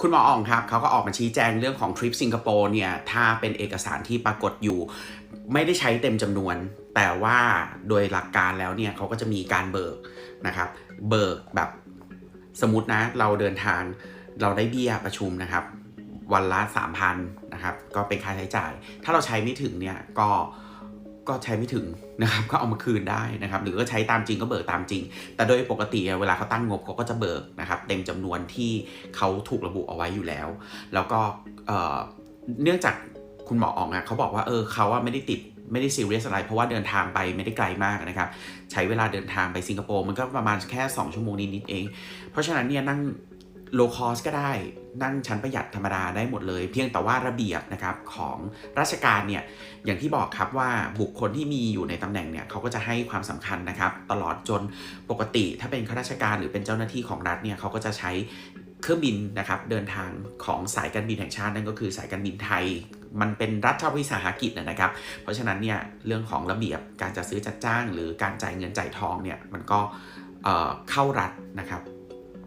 คุณหมออ่องครับเขาก็ออกมาชี้แจงเรื่องของทริปสิงคโปร์เนี่ย ถ้าเป็นเอกสารที่ปรากฏอยู่ ไม่ได้ใช้เต็มจำนวน แต่ว่าโดยหลักการแล้วเนี่ยเขาก็จะมีการเบิกนะครับ เบิกแบบสมมตินะ เราเดินทางเราได้เบี้ยประชุมนะครับ วันละ 3,000นะครับ ก็เป็นค่าใช้จ่าย ถ้าเราใช้ไม่ถึงเนี่ยก็ ก็ใช้ไม่ถึงนะครับก็เอามาคืนได้นะครับ หรือก็ใช้ตามจริงก็เบิกตามจริง แต่โดยปกติเวลาเขาตั้งงบเขาก็จะเบิกนะครับเต็มจำนวนที่เขาถูกระบุเอาไว้อยู่แล้ว แล้วก็เอ่อเนื่องจากคุณหมออองอะเขาบอกว่าเออเขาอะไม่ได้ติดไม่ได้ซีเรียสอะไร เพราะว่าเดินทางไปไม่ได้ไกลมากนะครับ ใช้เวลาเดินทางไปสิงคโปร์มันก็ประมาณแค่ 2 ชั่วโมงนิดๆเอง เพราะฉะนั้นเนี่ยนั่ง low cost ก็ได้นั่งชั้นประหยัดธรรมดาได้หมดเลย เพียงแต่ว่าระเบียบนะครับของราชการเนี่ยอย่างที่บอกครับว่าบุคคลที่มีอยู่ในตำแหน่งเนี่ยเขาก็จะให้ความสำคัญนะครับ ตลอดจนปกติถ้าเป็นข้าราชการหรือเป็นเจ้าหน้าที่ของรัฐเนี่ยเขาก็จะใช้เครื่องบินนะครับเดินทางของสายการบินแห่งชาตินั่นก็คือสายการบินไทย มันเป็นรัฐวิสาหกิจนะครับ เพราะฉะนั้นเนี่ยเรื่องของระเบียบการจัดซื้อจัดจ้าง หรือการจ่ายเงินจ่ายทองเนี่ยมันก็เข้ารัฐนะครับ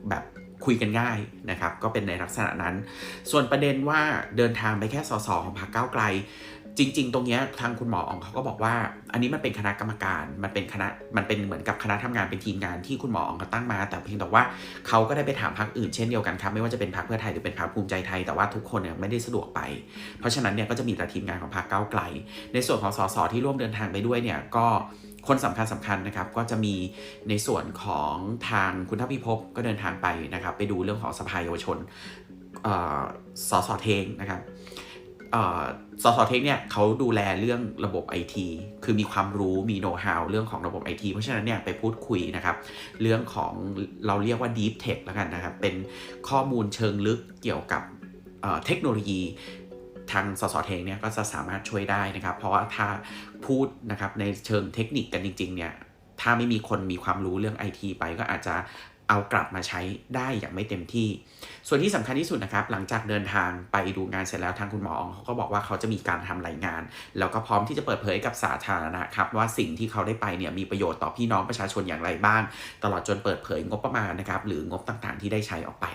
แบบ คุยกันง่ายนะครับ ก็เป็นในลักษณะนั้น ส่วนประเด็นว่าเดินทางไปแค่สสของพรรคก้าวไกล จริง ๆ ตรงนี้ทางคุณหมออองเขาก็บอกว่า อันนี้มันเป็นคณะกรรมการ มันเป็นคณะ มันเป็นเหมือนกับคณะทำงานเป็นทีมงานที่คุณหมออองเขาตั้งมา แต่เพียงแต่ว่าเขาก็ได้ไปถามพรรคอื่นเช่นเดียวกันครับ ไม่ว่าจะเป็นพรรคเพื่อไทยหรือเป็นพรรคภูมิใจไทย แต่ว่าทุกคนเนี่ยไม่ได้สะดวกไป เพราะฉะนั้นเนี่ยก็จะมีแต่ทีมงานของพรรคก้าวไกล ในส่วนของสสที่ร่วมเดินทางไปด้วยเนี่ยก็คนสำคัญสำคัญนะครับก็จะมีในส่วนของทางคุณทัพพิภพก็เดินทางไปนะครับ ไปดูเรื่องของสภาเยาวชนเอ่อสสเทงนะครับ สสเทงเนี่ยเขาดูแลเรื่องระบบไอทีคือมีความรู้มีโน้ตฮาวเรื่องของระบบไอทีเพราะฉะนั้นเนี่ยไปพูดคุยนะครับ เรื่องของเราเรียกว่า Deep Tech แล้วกันนะครับ เป็นข้อมูลเชิงลึกเกี่ยวกับเอ่อเทคโนโลยีทางสสเทงเนี่ยก็จะสามารถช่วยได้นะครับ เพราะว่าถ้าพูดนะครับในเชิงเทคนิคกันจริงๆเนี่ย ถ้าไม่มีคนมีความรู้เรื่องไอทีไปก็อาจจะเอากลับมาใช้ได้อย่างไม่เต็มที่ ส่วนที่สำคัญที่สุดนะครับ หลังจากเดินทางไปดูงานเสร็จแล้วทางคุณหมอองเขาก็บอกว่าเขาจะมีการทำรายงาน แล้วก็พร้อมที่จะเปิดเผยกับสาธารณะครับ ว่าสิ่งที่เขาได้ไปเนี่ยมีประโยชน์ต่อพี่น้องประชาชนอย่างไรบ้าง ตลอดจนเปิดเผยงบประมาณนะครับ หรืองบต่างๆ ที่ได้ใช้ออกไป